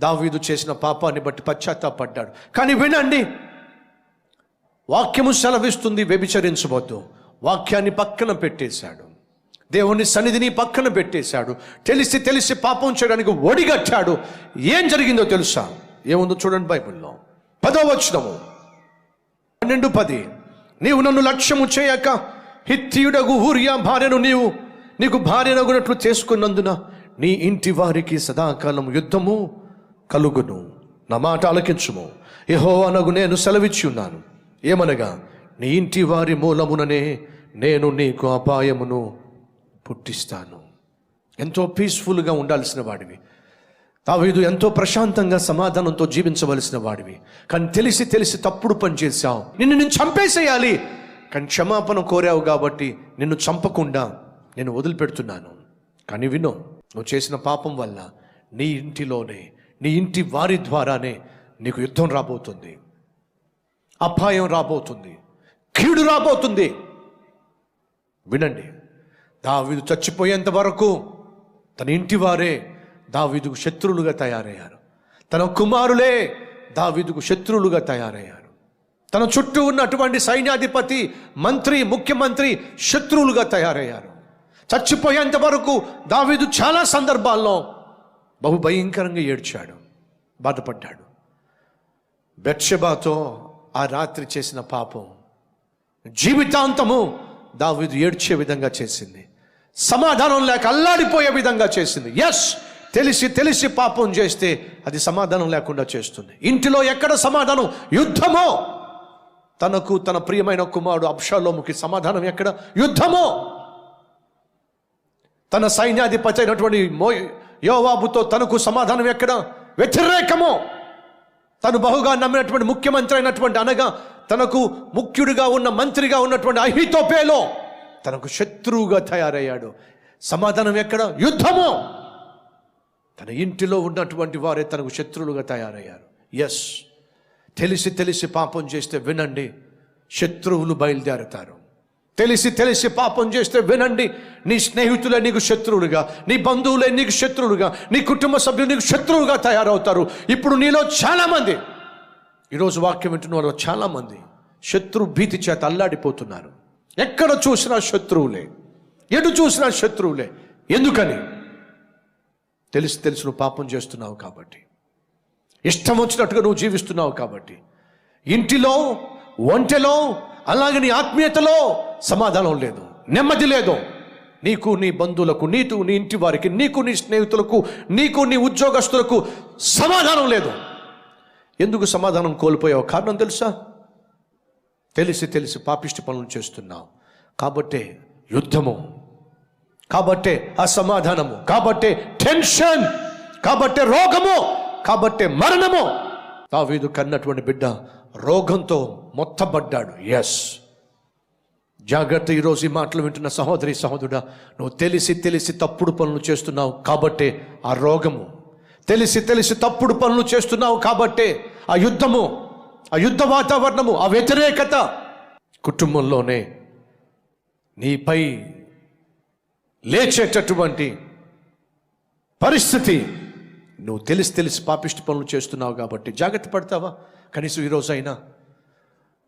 దావీదు చేసిన పాపాన్ని బట్టి పశ్చాత్తాపడ్డాడు. కానీ వినండి వాక్యము సెలవిస్తుంది వ్యభిచరించవద్దు వాక్యాన్ని పక్కన పెట్టేశాడు. దేవుని సన్నిధిని పక్కన పెట్టేశాడు. తెలిసి తెలిసి పాపం చేయడానికి ఒడిగట్టాడు. ఏం జరిగిందో తెలుసా? ఏముందో చూడండి బైబిల్లో. పదో వచనము. పన్నెండు పది. నీవు నన్ను లక్ష్యము చేయక హిత్యుడగు ఊరియా భార్యను నీవు నీకు భార్యనగునట్లు చేసుకున్నందున నీ ఇంటి వారికి సదాకాలం యుద్ధము కలుగును నా మాట ఆలకించుము అనగు నేను సెలవిచ్చి ఉన్నాను. ఏమనగా నీ ఇంటి వారి మూలముననే నేను నీకు అపాయమును పుట్టిస్తాను. ఎంతో పీస్ఫుల్గా ఉండాల్సిన వాడివి. తావీదు ఎంతో ప్రశాంతంగా సమాధానంతో జీవించవలసిన వాడివి. కానీ తెలిసి తెలిసి తప్పుడు పని చేశావు. నిన్ను నేను చంపేసేయాలి. కానీ క్షమాపణ కోరావు కాబట్టి నిన్ను చంపకుండా నేను వదిలిపెడుతున్నాను. కానీ విను నువ్వు చేసిన పాపం వల్ల నీ ఇంటిలోనే నీ ఇంటి వారి ద్వారానే నీకు యుద్ధం రాబోతుంది. అపాయం రాబోతుంది. కీడు రాబోతుంది. వినండి. దావీదు చచ్చిపోయేంత వరకు తన ఇంటి వారే దావీదుకు శత్రువులుగా తయారయ్యారు. తన కుమారులే దావీదుకు శత్రువులుగా తయారయ్యారు. తన చుట్టూ ఉన్నటువంటి సైన్యాధిపతి మంత్రి ముఖ్యమంత్రి శత్రువులుగా తయారయ్యారు. చచ్చిపోయేంత వరకు దావీదు చాలా సందర్భాల్లో బహు భయంకరంగా ఏడ్చాడు. బాధపడ్డాడు. బెక్షబాతో ఆ రాత్రి చేసిన పాపం జీవితాంతము దావీదు ఏడ్చే విధంగా చేసింది. సమాధానం లేక అల్లాడిపోయే విధంగా చేసింది. ఎస్ తెలిసి తెలిసి పాపం చేస్తే అది సమాధానం లేకుండా చేస్తుంది. ఇంటిలో ఎక్కడ సమాధానం? యుద్ధమో! తనకు తన ప్రియమైన కుమారుడు అబ్షాలోముకి సమాధానం ఎక్కడ? యుద్ధమో! తన సైన్యాధిపతి అయినటువంటి మో యోవాబుతో తనకు సమాధానం ఎక్కడ? వ్యతిరేకము. తను బహుగా నమ్మినటువంటి ముఖ్యమంత్రి అయినటువంటి అనగా తనకు ముఖ్యుడిగా ఉన్న మంత్రిగా ఉన్నటువంటి అహితోపేలో తనకు శత్రువుగా తయారయ్యాడు. సమాధానం ఎక్కడ? యుద్ధము. తన ఇంటిలో ఉన్నటువంటి వారే తనకు శత్రువులుగా తయారయ్యారు. ఎస్ తెలిసి తెలిసి పాపం చేస్తే వినండి శత్రువులు బయలుదేరతారు. తెలిసి తెలిసి పాపం చేస్తే వినండి. నీ స్నేహితులే నీకు శత్రువులుగా నీ బంధువులే నీకు శత్రువులుగా నీ కుటుంబ సభ్యులు నీకు శత్రువుగా తయారవుతారు. ఇప్పుడు నీలో చాలామంది ఈరోజు వాక్యం వింటున్న వాళ్ళు చాలామంది శత్రు భీతి చేత అల్లాడిపోతున్నారు. ఎక్కడ చూసినా శత్రువులే ఎటు చూసినా శత్రువులే. ఎందుకని? తెలిసి తెలిసి నువ్వు పాపం చేస్తున్నావు కాబట్టి ఇష్టం వచ్చినట్టుగా నువ్వు జీవిస్తున్నావు కాబట్టి ఇంటిలో ఒంటెలో అలాగే నీ ఆత్మీయతలో సమాధానం లేదు నెమ్మది లేదు. నీకు నీ బంధువులకు నీకు నీ ఇంటి వారికి నీకు నీ స్నేహితులకు నీకు నీ ఉద్యోగస్తులకు సమాధానం లేదు. ఎందుకు సమాధానం కోల్పోయావు? కారణం తెలుసా? తెలిసి తెలిసి పాపిష్టి పనులు చేస్తున్నావు. కాబట్టే యుద్ధము. కాబట్టే అసమాధానము. కాబట్టే టెన్షన్. కాబట్టే రోగము. కాబట్టే మరణము. దావీదు కన్నటువంటి బిడ్డ రోగంతో మొత్తబడ్డాడు. ఎస్ జాగ్రత్త ఈరోజు ఈ మాటలు వింటున్న సహోదరి సహోదరుడా నువ్వు తెలిసి తెలిసి తప్పుడు పనులు చేస్తున్నావు కాబట్టే ఆ రోగము. తెలిసి తెలిసి తప్పుడు పనులు చేస్తున్నావు కాబట్టే ఆ యుద్ధము ఆ యుద్ధ వాతావరణము ఆ వ్యతిరేకత కుటుంబంలోనే నీపై లేచేటటువంటి పరిస్థితి. నువ్వు తెలిసి తెలిసి పాపిష్టి పనులు చేస్తున్నావు కాబట్టి జాగ్రత్త పడతావా? కనీసం ఈరోజు అయినా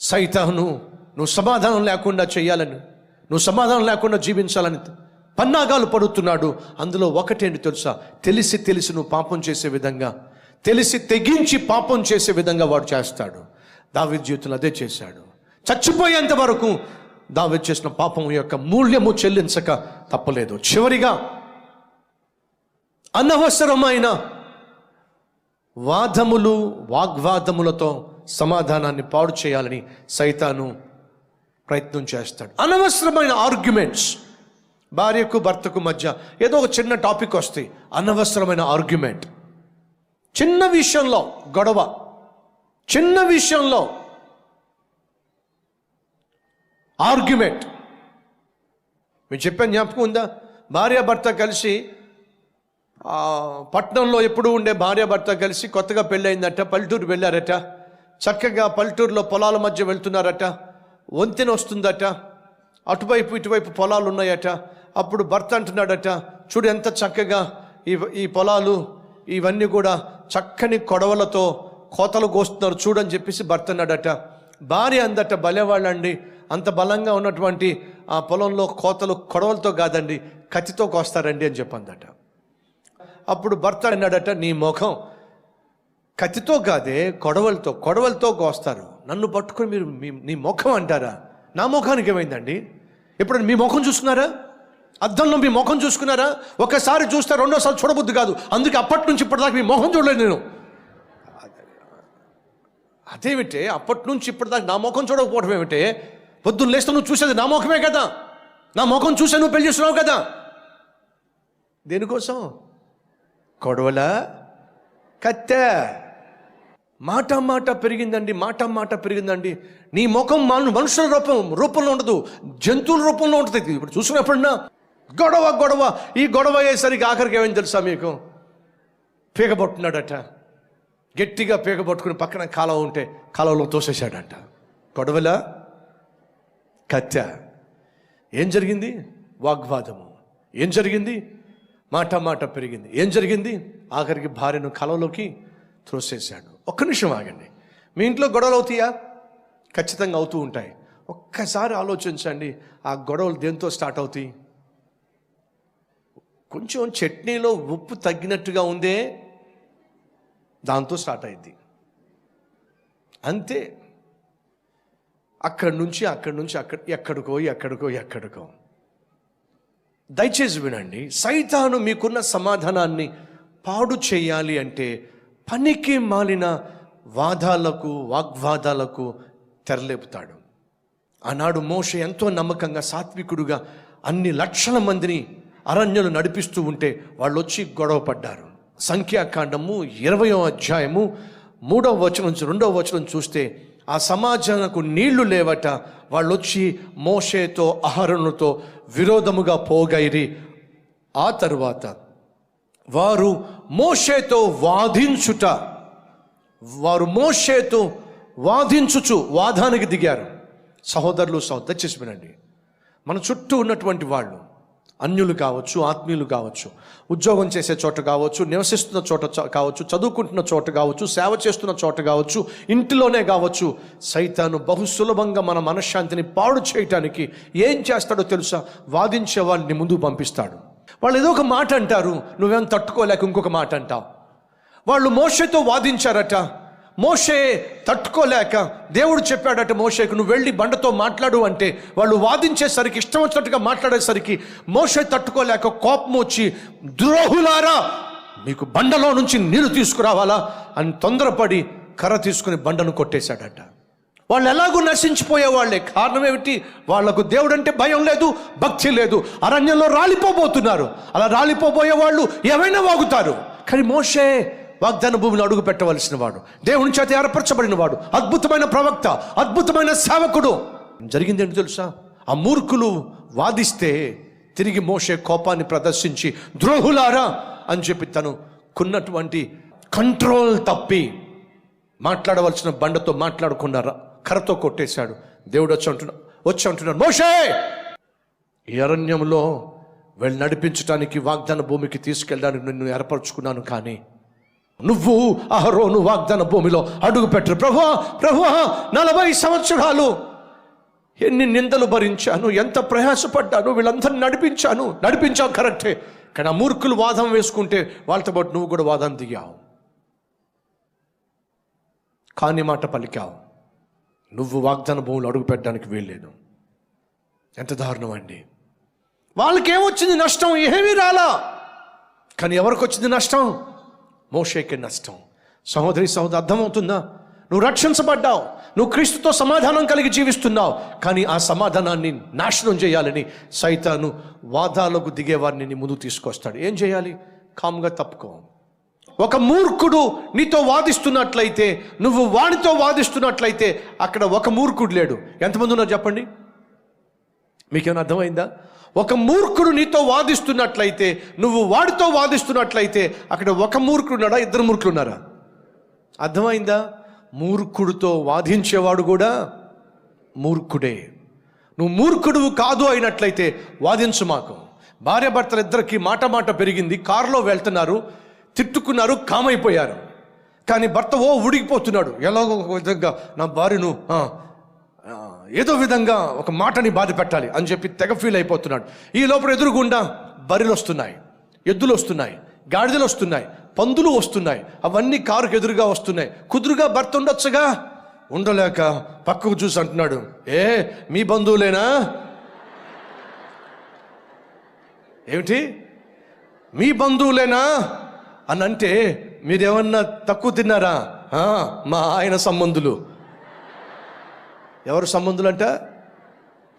సైతాను నువ్వు సమాధానం లేకుండా చేయాలని నువ్వు సమాధానం లేకుండా జీవించాలని పన్నాగాలు పడుతున్నాడు. అందులో ఒకటేంటి తెలుసా? తెలిసి తెలిసి నువ్వు పాపం చేసే విధంగా తెలిసి తెగించి పాపం చేసే విధంగా వాడు చేస్తాడు. దావి జీవితంలో అదే చేశాడు. చచ్చిపోయేంత వరకు దావి చేసిన పాపం యొక్క మూల్యము చెల్లించక తప్పలేదు. చివరిగా అనవసరమైన వాదములు వాగ్వాదములతో సమాధానాన్ని పాడు చేయాలని సైతాను ప్రయత్నం చేస్తాడు. అనవసరమైన ఆర్గ్యుమెంట్స్. భార్యకు భర్తకు మధ్య ఏదో ఒక చిన్న టాపిక్ వస్తాయి అనవసరమైన ఆర్గ్యుమెంట్. చిన్న విషయంలో గొడవ. చిన్న విషయంలో ఆర్గ్యుమెంట్. మీరు చెప్పాను జ్ఞాపకం ఉందా? భార్య భర్త కలిసి పట్నంలో ఎప్పుడు ఉండే భార్య భర్త కలిసి కొత్తగా పెళ్ళయిందట పల్లెటూరు వెళ్ళారట. చక్కగా పల్లెటూరులో పొలాల మధ్య వెళ్తున్నారట. వంతెన వస్తుందట. అటువైపు ఇటువైపు పొలాలు ఉన్నాయట. అప్పుడు భర్త అంటున్నాడట చూడు ఎంత చక్కగా ఈ ఈ పొలాలు ఇవన్నీ కూడా చక్కని కొడవలతో కోతలు కోస్తున్నారు చూడని చెప్పేసి భర్త అన్నాడట. భార్య అందట బలేవాళ్ళండి అంత బలంగా ఉన్నటువంటి ఆ పొలంలో కోతలు కొడవలతో కాదండి కత్తితో కోస్తారండి అని చెప్పిందట. అప్పుడు భర్త అన్నాడట నీ ముఖం కత్తితో కాదే కొడవలతో కొడవలతో కోస్తారు. నన్ను పట్టుకొని మీరు మీ నీ ముఖం అంటారా? నా ముఖానికి ఏమైందండి? ఇప్పుడు మీ ముఖం చూస్తున్నారా? అద్దంలో మీ ముఖం చూసుకున్నారా? ఒకసారి చూస్తే రెండోసారి చూడబుద్ది కాదు. అందుకే అప్పటి నుంచి ఇప్పటిదాకా మీ ముఖం చూడలేదు నేను. అదేమిటే అప్పటి నుంచి ఇప్పటిదాకా నా ముఖం చూడకపోవడం ఏమిటే? పొద్దున్న లేస్తే నువ్వు చూసేది నా ముఖమే కదా. నా ముఖం చూసే నువ్వు పెళ్ళి చేస్తున్నావు కదా. దేనికోసం? కొడవల కత్తె. మాట మాట పెరిగిందండి మాట మాట పెరిగిందండి. నీ ముఖం మను మనుషుల రూపం రూపంలో ఉండదు జంతువుల రూపంలో ఉంటుంది. ఇప్పుడు చూసినప్పుడన్నా గొడవ గొడవ ఈ గొడవ అయ్యేసరికి ఆఖరికి ఏమైంది తెలుసా మీకు? పీకబొట్టున్నాడట గట్టిగా పీకబొట్టుకుని పక్కన కాలువ ఉంటే కాలువలో తోసేశాడంట. గొడవల కత్తె. ఏం జరిగింది? వాగ్వాదము. ఏం జరిగింది? మాట మాట పెరిగింది. ఏం జరిగింది? ఆఖరికి భార్యను కలవలోకి త్రోసేశాడు. ఒక్క నిమిషం ఆగండి. మీ ఇంట్లో గొడవలు అవుతాయా? ఖచ్చితంగా అవుతూ ఉంటాయి. ఒక్కసారి ఆలోచించండి ఆ గొడవలు దేంతో స్టార్ట్ అవుతాయి? కొంచెం చట్నీలో ఉప్పు తగ్గినట్టుగా ఉందే దాంతో స్టార్ట్ అయింది అంతే. అక్కడి నుంచి అక్కడి నుంచి అక్కడ ఎక్కడికో ఎక్కడికో ఎక్కడికో. దయచేసి వినండి సైతాను మీకున్న సమాధానాన్ని పాడు చేయాలి అంటే పనికి మాలిన వాదాలకు వాగ్వాదాలకు తెరలేపుతాడు. ఆనాడు మోష ఎంతో నమ్మకంగా సాత్వికుడుగా అన్ని లక్షల మందిని అరణ్యులు నడిపిస్తూ ఉంటే వాళ్ళు వచ్చి గొడవ పడ్డారు. సంఖ్యాకాండము ఇరవయో అధ్యాయము మూడవ వచనం నుంచి రెండవ వచనం చూస్తే ఆ సమాజానికి నీళ్ళు లేవట వాళ్ళు వచ్చి మోషేతో అహరణతో విరోధముగా పోగైరి. ఆ తరువాత వారు మోషేతో వాదించుట వారు మోషేతో వాదించుచు వాదానికి దిగారు. సహోదరులు సహోదరు చేసి వినండి. మన చుట్టూ ఉన్నటువంటి వాళ్ళు అన్యులు కావచ్చు ఆత్మీయులు కావచ్చు ఉద్యోగం చేసే చోట కావచ్చు నివసిస్తున్న చోట కావచ్చు చదువుకుంటున్న చోట కావచ్చు సేవ చేస్తున్న చోట కావచ్చు ఇంటిలోనే కావచ్చు సైతాను బహు సులభంగా మన మనశ్శాంతిని పాడు చేయటానికి ఏం చేస్తాడో తెలుసా? వాదించే వాళ్ళని ముందుకు పంపిస్తాడు. వాళ్ళు ఏదో ఒక మాట అంటారు నువ్వేం తట్టుకోలేక ఇంకొక మాట అంటావు. వాళ్ళు మోసతో వాదించారట. మోషే తట్టుకోలేక దేవుడు చెప్పాడట మోషేకు నువ్వు వెళ్ళి బండతో మాట్లాడు అంటే వాళ్ళు వాదించేసరికి ఇష్టం వచ్చినట్టుగా మాట్లాడేసరికి మోషే తట్టుకోలేక కోపం వచ్చి ద్రోహులారా మీకు బండలో నుంచి నీరు తీసుకురావాలా? అని తొందరపడి కర్ర తీసుకుని బండను కొట్టేశాడట. వాళ్ళు ఎలాగూ నశించిపోయే వాళ్ళే కారణం ఏమిటి? వాళ్ళకు దేవుడు అంటే భయం లేదు భక్తి లేదు. అరణ్యంలో రాలిపోబోతున్నారు. అలా రాలిపోబోయే వాళ్ళు ఏమైనా వాగుతారు. కానీ మోషే వాగ్దాన భూమిలో అడుగు పెట్టవలసిన వాడు. దేవుని చేత ఏర్పరచబడిన వాడు. అద్భుతమైన ప్రవక్త అద్భుతమైన సేవకుడు. జరిగింది ఏంటి తెలుసా? ఆ మూర్ఖులు వాదిస్తే తిరిగి మోషే కోపాన్ని ప్రదర్శించి ద్రోహులారా అని చెప్పి తను కున్నటువంటి కంట్రోల్ తప్పి మాట్లాడవలసిన బండతో మాట్లాడకుండా కర్రతో కొట్టేశాడు. దేవుడు వచ్చి అంటున్నా వచ్చి అంటున్నాడు మోషే ఈ అరణ్యంలో వెళ్ళి నడిపించడానికి వాగ్దాన భూమికి తీసుకెళ్ళడానికి నిన్ను ఏర్పరచుకున్నాను కానీ నువ్వు అహరోను వాగ్దాన భూమిలో అడుగు పెట్టరు ప్రభు ప్రభు నలభై సంవత్సరాలు ఎన్ని నిందలు భరించాను ఎంత ప్రయాసపడ్డాను వీళ్ళందరిని నడిపించాను. నడిపించావు కరెక్టే. కానీ ఆ మూర్ఖులు వాదం వేసుకుంటే వాళ్ళతో పాటు నువ్వు కూడా వాదం దిగావు. కాని మాట పలికావు. నువ్వు వాగ్దాన భూములు అడుగు పెట్టడానికి వీల్లేదు. ఎంత దారుణం అండి. వాళ్ళకేమొచ్చింది నష్టం? ఏమీ రాలా. కానీ ఎవరికి వచ్చింది నష్టం? మోషేకి నష్టం. సహోదరి సహోదరు అర్థమవుతుందా? నువ్వు రక్షించబడ్డావు. నువ్వు క్రీస్తుతో సమాధానం కలిగి జీవిస్తున్నావు. కానీ ఆ సమాధానాన్ని నాశనం చేయాలని సైతాను వాదాలకు దిగేవారిని నీ ముందు తీసుకొస్తాడు. ఏం చేయాలి? కామ్గా తప్పుకో. ఒక మూర్ఖుడు నీతో వాదిస్తున్నట్లయితే నువ్వు వాడితో వాదిస్తున్నట్లయితే అక్కడ ఒక మూర్ఖుడు లేడు. ఎంతమంది ఉన్నారు చెప్పండి? మీకేమైనా అర్థమైందా? ఒక మూర్ఖుడు నీతో వాదిస్తున్నట్లయితే నువ్వు వాడితో వాదిస్తున్నట్లయితే అక్కడ ఒక మూర్ఖుడు ఉన్నాడా ఇద్దరు మూర్ఖులు ఉన్నారా? అర్థమైందా? మూర్ఖుడితో వాదించేవాడు కూడా మూర్ఖుడే. నువ్వు మూర్ఖుడువు కాదు అయినట్లయితే వాదించు మాకు. భార్య భర్తలు ఇద్దరికి మాట మాట పెరిగింది కారులో వెళ్తున్నారు తిట్టుకున్నారు కామైపోయారు. కానీ భర్త ఓ ఉడిగిపోతున్నాడు. ఎలాగో ఒక విధంగా నా భార్యను ఏదో విధంగా ఒక మాటని బాధ పెట్టాలి అని చెప్పి తెగ ఫీల్ అయిపోతున్నాడు. ఈ లోపల ఎదురుగుండా బర్రెలు వస్తున్నాయి ఎద్దులు వస్తున్నాయి గాడిదలు వస్తున్నాయి పందులు వస్తున్నాయి. అవన్నీ కారుకు ఎదురుగా వస్తున్నాయి. కుదురుగా భర్త ఉండొచ్చుగా? ఉండలేక పక్కకు చూసి అంటున్నాడు ఏ మీ బంధువులేనా? ఏమిటి? మీ బంధువులేనా? అని అంటే మీరేమన్నా తక్కువ తిన్నారా? మా ఆయన సంబంధులు. ఎవరు సంబంధులు అంట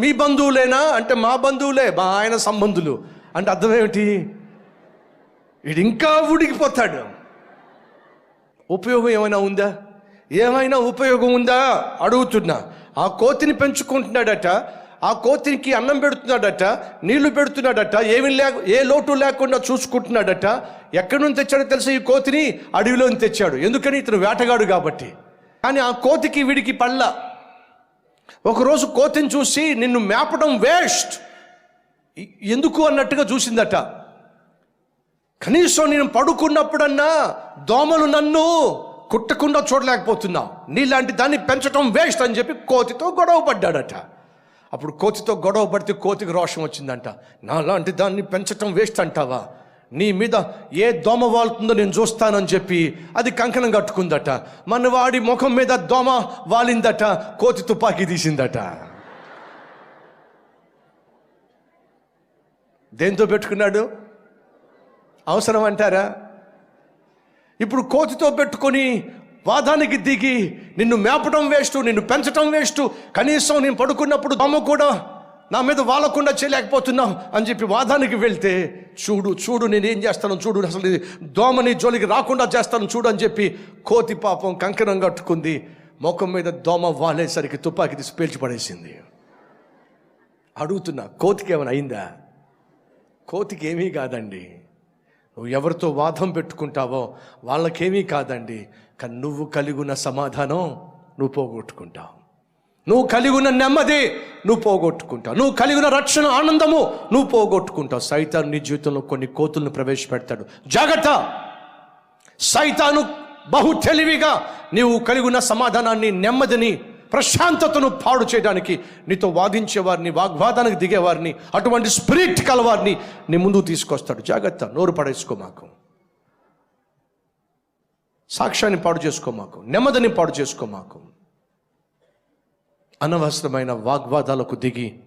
మీ బంధువులేనా? అంటే మా బంధువులే మా ఆయన సంబంధులు. అంటే అర్థం ఏమిటి? వీడు ఇంకా ఉడికిపోతాడు. ఉపయోగం ఏమైనా ఉందా? ఏమైనా ఉపయోగం ఉందా? అడుగుతున్నా. ఆ కోతిని పెంచుకుంటున్నాడట. ఆ కోతికి అన్నం పెడుతున్నాడట. నీళ్ళు పెడుతున్నాడట. ఏమి లేక ఏ లోటు లేకుండా చూసుకుంటున్నాడట. ఎక్కడి నుంచి తెచ్చాడో తెలిసి ఈ కోతిని? అడవిలో తెచ్చాడు. ఎందుకని? ఇతను వేటగాడు కాబట్టి. కానీ ఆ కోతికి వీడికి పళ్ళ. ఒకరోజు కోతిని చూసి నిన్ను మేపడం వేస్ట్. ఎందుకు అన్నట్టుగా చూసిందట. కనీసం నేను పడుకున్నప్పుడన్నా దోమలు నన్ను కుట్టకుండా చూడలేకపోతున్నావు నీలాంటి దాన్ని పెంచడం వేస్ట్ అని చెప్పి కోతితో గొడవ పడ్డాడట. అప్పుడు కోతితో గొడవ పడితే కోతికి రోషం వచ్చిందంట. నాలాంటి దాన్ని పెంచటం వేస్ట్ అంటావా? నీ మీద ఏ దోమ వాలుతుందో నేను చూస్తానని చెప్పి అది కంకణం కట్టుకుందట. మన వాడి ముఖం మీద దోమ వాలిందట కోతి తుపాకీ తీసిందట. దేంతో పెట్టుకున్నాడు? అవసరం అంటారా? ఇప్పుడు కోతితో పెట్టుకొని వాదానికి దిగి నిన్ను మేపటం వేస్ట్ నిన్ను పెంచటం వేస్ట్ కనీసం నేను పడుకున్నప్పుడు దమ్మ కూడా నా మీద వాళ్ళకుండా చేయలేకపోతున్నాం అని చెప్పి వాదానికి వెళ్తే చూడు చూడు నేను ఏం చేస్తాను చూడు అసలు దోమని జోలికి రాకుండా చేస్తాను చూడు అని చెప్పి కోతి పాపం కంకణం కట్టుకుంది. ముఖం మీద దోమ వాలేసరికి తుపాకీ తీసి పేల్చి పడేసింది. అడుగుతున్నా కోతికి ఏమైనా అయిందా? కోతికి ఏమీ కాదండి. నువ్వు ఎవరితో వాదం పెట్టుకుంటావో వాళ్ళకేమీ కాదండి. కానీ నువ్వు కలిగిన సమాధానం నువ్వు పోగొట్టుకుంటావు. నువ్వు కలిగి ఉన్న నెమ్మది నువ్వు పోగొట్టుకుంటావు. నువ్వు కలిగి ఉన్న రక్షణ ఆనందము నువ్వు పోగొట్టుకుంటావు. సైతాను నీ జీవితంలో కొన్ని కోతులను ప్రవేశపెడతాడు. జాగ్రత్త! సైతాను బహు తెలివిగా నీవు కలిగి ఉన్న సమాధానాన్ని నెమ్మదిని ప్రశాంతతను పాడు చేయడానికి నీతో వాదించే వారిని వాగ్వాదానికి దిగేవారిని అటువంటి స్పిరిట్ కలవారిని నీ ముందుకు తీసుకొస్తాడు. జాగ్రత్త! నోరు పడేసుకో మాకు. సాక్ష్యాన్ని పాడు చేసుకో మాకు. నెమ్మదిని పాడు చేసుకో మాకు. అనవసరమైన వాగ్వాదాలకు దిగి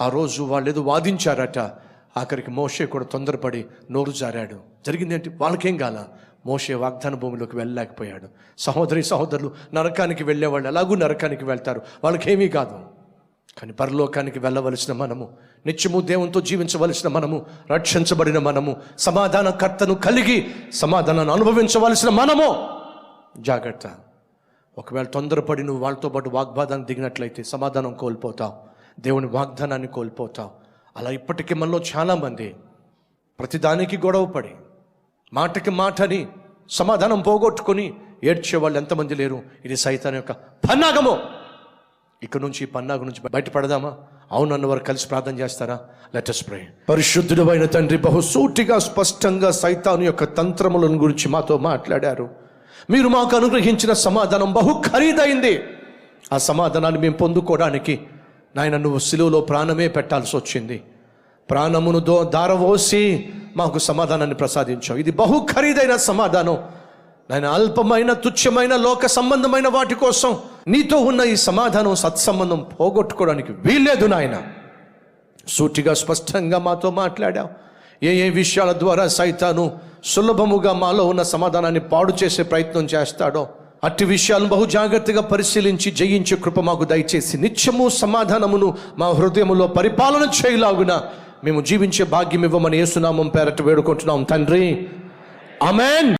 ఆ రోజు వాళ్ళు ఏదో వాదించారట. ఆఖరికి మోషే కూడా తొందరపడి నోరు జారాడు. జరిగింది ఏంటి? వాళ్ళకేం కాల మోషే వాగ్దాన భూమిలోకి వెళ్ళలేకపోయాడు. సహోదరి సహోదరులు నరకానికి వెళ్ళేవాళ్ళు ఎలాగూ నరకానికి వెళ్తారు. వాళ్ళకేమీ కాదు. కానీ పరలోకానికి వెళ్ళవలసిన మనము నిత్యము దేవునితో జీవించవలసిన మనము రక్షించబడిన మనము సమాధానకర్తను కలిగి సమాధానాన్ని అనుభవించవలసిన మనము జాగ్రత్త. ఒకవేళ తొందరపడి నువ్వు వాళ్ళతో పాటు వాగ్వాదాన్ని దిగినట్లయితే సమాధానం కోల్పోతావు. దేవుని వాగ్దానాన్ని కోల్పోతావు. అలా ఇప్పటికీ మనలో చాలామంది ప్రతిదానికి గొడవపడి మాటకి మాటని సమాధానం పోగొట్టుకొని ఏడ్చే వాళ్ళు ఎంతమంది లేరు? ఇది సైతాన్ యొక్క పన్నాగము. ఇక్కడ నుంచి పన్నాగం నుంచి బయటపడదామా? అవునన్న వారు కలిసి ప్రార్థన చేస్తారా? లెటస్ ప్రే పరిశుద్ధుడు అయిన తండ్రి బహుసూటిగా స్పష్టంగా సైతాను యొక్క తంత్రములను గురించి మాతో మాట్లాడారు. మీరు మాకు అనుగ్రహించిన సమాధానం బహు ఖరీదైంది. ఆ సమాధానాన్ని మేము పొందుకోవడానికి నాయన నువ్వు సిలువలో ప్రాణమే పెట్టాల్సి వచ్చింది. ప్రాణమును దో దారవోసి మాకు సమాధానాన్ని ప్రసాదించావు. ఇది బహు ఖరీదైన సమాధానం. నాయన అల్పమైన తుచ్చమైన లోక సంబంధమైన వాటి కోసం నీతో ఉన్న ఈ సమాధానం సత్సంబంధం పోగొట్టుకోవడానికి వీల్లేదు నాయన. సూటిగా స్పష్టంగా మాతో మాట్లాడావు. ఏ ఏ విషయాల ద్వారా సైతాను సులభముగా మాలో ఉన్న సమాధానాన్ని పాడు చేసే ప్రయత్నం చేస్తాడో అట్టి విషయాలను బహు జాగ్రత్తగా పరిశీలించి జయించే కృప మాకు దయచేసి నిత్యము సమాధానమును మా హృదయములో పరిపాలన చేయలాగున మేము జీవించే భాగ్యం ఇవ్వమని ఏసునామం పేరట వేడుకుంటున్నాం తండ్రి. అమెన్